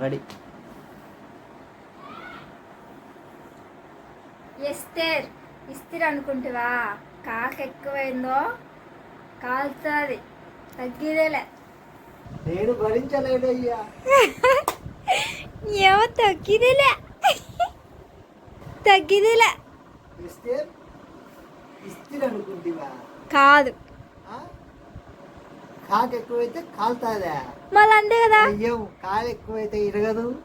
Ready. ఎస్తేర్ ఇస్తిరి అనుకుంటువా? కాక ఎక్కువైందో? కాలుతుంది. తగ్గిదేలే. నేను భరించలేదయ్యా. ఏమో తగ్గిదేలే. తగ్గిదేలే. ఇస్తే ఇస్తిరి కాదు. కాకు ఎక్కువైతే కాలుతాదా? మళ్ళీ అంతే కదా. అయ్యో కాలు ఎక్కువైతే ఇరగదు.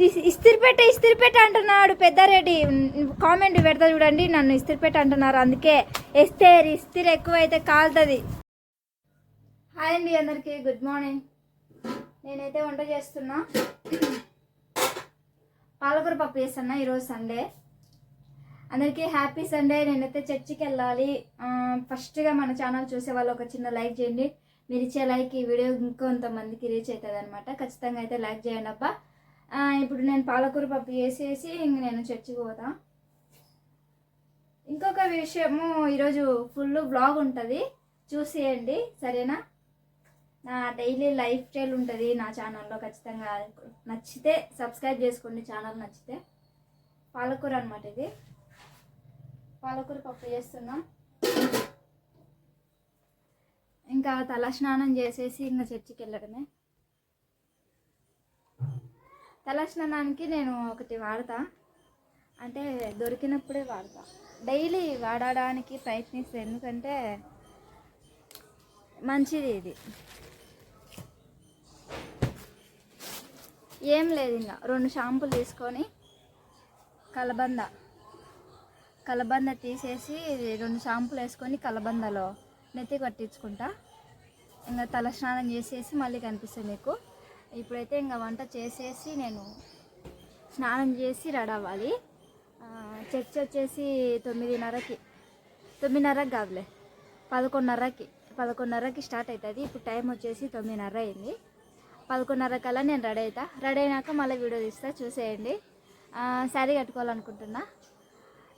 ఇస్- ఇస్తిరిపేట ఇస్తిరిపేట అంటున్నాడు పెద్దారెడ్డి. కామెంట్ పెడతా చూడండి నన్ను ఇస్తిరిపేట అంటున్నారు. అందుకే ఎస్తేర్ ఇస్తిరి ఎక్కువైతే కాలుతుంది. హాయ్ అండి అందరికీ గుడ్ మార్నింగ్. నేనైతే వంట చేస్తున్నా. పాలకూర పప్పు చేస్తున్నా ఈరోజు సండే. అందరికీ హ్యాపీ సండే. నేనైతే చర్చికి వెళ్ళాలి ఫస్ట్గా మన ఛానల్ చూసే వాళ్ళు ఒక చిన్న లైక్ చేయండి. మీరు ఇచ్చే లైక్ ఈ వీడియో ఇంకొంతమందికి రీచ్ అవుతుంది అనమాట ఖచ్చితంగా అయితే లైక్ చేయండి అబ్బా. ఇప్పుడు నేను పాలకూర పప్పు వేసేసి ఇంక నేను చర్చికి పోతా. ఇంకొక విషయము ఈరోజు ఫుల్ బ్లాగ్ ఉంటుంది. చూసేయండి. సరేనా? నా డైలీ లైఫ్ స్టైల్ ఉంటుంది నా ఛానల్లో ఖచ్చితంగా. నచ్చితే సబ్స్క్రైబ్ చేసుకోండి ఛానల్ నచ్చితే. పాలకూర అనమాట ఇది. పాలకూర పప్పు చేస్తున్నాం. ఇంకా తల స్నానం చేసేసి ఇంకా చర్చికి వెళ్ళడమే. తల స్నానానికి నేను ఒకటి వాడతా. అంటే దొరికినప్పుడే వాడతా. డైలీ వాడడానికి ప్రయత్నిస్తే. ఎందుకంటే మంచిది ఇది. ఏం లేదు ఇంకా రెండు షాంపులు తీసుకొని కలబంద. కలబంద తీసేసి రెండు షాంపులు వేసుకొని కలబందలో నెత్తి కట్టించుకుంటా. ఇంకా తల స్నానం చేసేసి మళ్ళీ కనిపిస్తుంది మీకు. ఇప్పుడైతే ఇంకా వంట చేసేసి నేను స్నానం చేసి రెడీ అవ్వాలి. చర్చ్ వచ్చేసి తొమ్మిదిన్నరకి తొమ్మిదిన్నరకి కాదులే పదకొండున్నరకి పదకొండున్నరకి స్టార్ట్ అవుతుంది. ఇప్పుడు టైం వచ్చేసి తొమ్మిదిన్నర అయింది. పదకొండున్నర కల్లా నేను రెడీ అవుతా. రెడీ అయినాక మళ్ళీ వీడియో తీస్తా చూసేయండి. శారీ కట్టుకోవాలనుకుంటున్నా.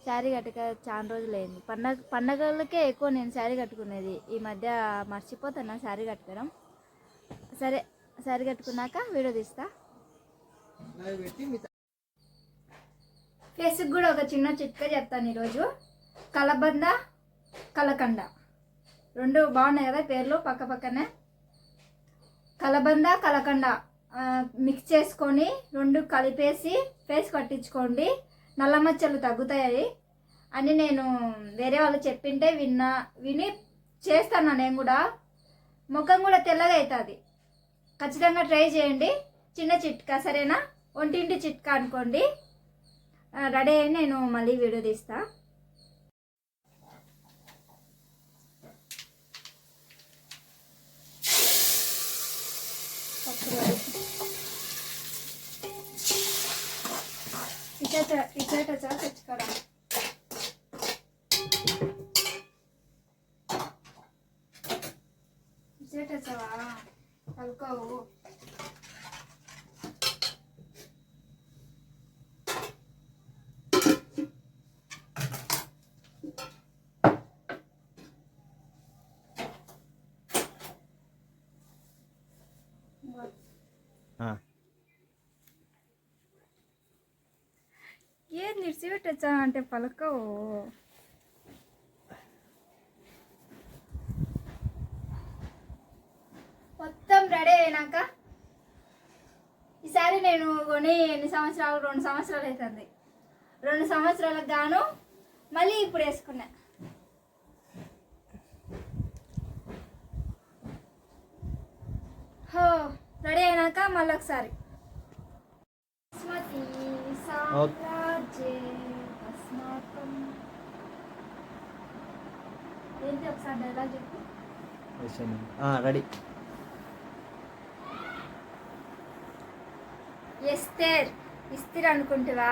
శారీ కట్టక చాలా రోజులు అయింది పండగ పండగలకే ఎక్కువ నేను శారీ కట్టుకునేది. ఈ మధ్య మర్చిపోతున్నా శారీ కట్టుకోవడం. సరే శారీ కట్టుకున్నాక వీడియో తీస్తా. ఫేస్కి కూడా ఒక చిన్న చిట్కా చెప్తాను ఈరోజు. కలబంద కలకండ. రెండు బాగున్నాయి కదా పేర్లు పక్క పక్కనే. కలబంద కలకండ. మిక్స్ చేసుకొని రెండు కలిపేసి ఫేస్ పట్టించుకోండి నల్ల మచ్చలు తగ్గుతాయి అని నేను వేరే వాళ్ళు చెప్పింటే విన్నా విని చేస్తాను నేను కూడా. ముఖం కూడా తెల్లగా అవుతుంది. ఖచ్చితంగా ట్రై చేయండి. చిన్న చిట్కా సరేనా? ఒంటింటి చిట్కా అనుకోండి. రెడీ అయ్యి నేను మళ్ళీ వీడియో తీస్తాను ఇచ్చేట ఇచ్చేట సార్ తెచ్చుకోరా. ఇచ్చేట చావా కలుకోవు ఏం నిడిచిపెట్టచ్చా అంటే పలకవు. మొత్తం రెడీ అయినాక ఈసారి నేను కొని ఎన్ని సంవత్సరాలు? రెండు సంవత్సరాలు అవుతుంది రెండు సంవత్సరాలకు గాను మళ్ళీ ఇప్పుడు వేసుకున్నా. హో రెడీ అయినాక మళ్ళీ ఒకసారి స్మతి ఒకసారి డైలాగ్ చెప్పు. రెడీ ఎస్తేర్ ఇస్తిరి అనుకుంటువా?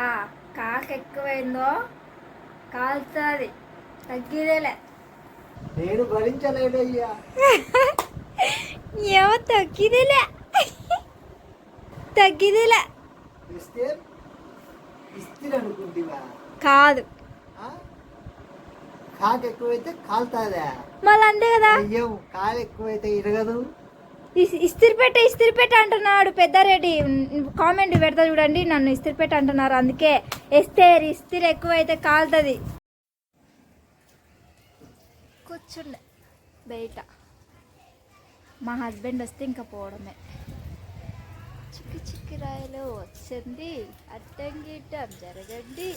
కాక ఎక్కువైందో? కాలుతుంది. తగ్గిదేలే. నేను భరించలేదయ్యా ఏమో తగ్గిదేలే. తగ్గిదేలే. ఇస్తే ఇస్తిరి అనుకుంటివా కాదు. కాకు ఎక్కువైతే కాలుతాదా? మళ్ళీ అంతే కదా? అయ్యో కాలు ఎక్కువైతే ఇరగదు. ఇస్- ఇస్తిరిపెట్ట ఇస్తిరిపెట్ట అంటున్నాడు పెద్దారెడ్డి. కామెంట్ పెడతా చూడండి నన్ను ఇస్తిరిపెట్ట అంటున్నారు అందుకే. ఎస్తేర్ ఇస్తిరి ఎక్కువైతే కాలుతుంది. కూర్చుండే బయట. మా హస్బెండ్ వస్తే ఇంకా పోవడమే. చిక్కి చిక్కి రాయలు వచ్చింది అట్టంగిట్టం జరగండి.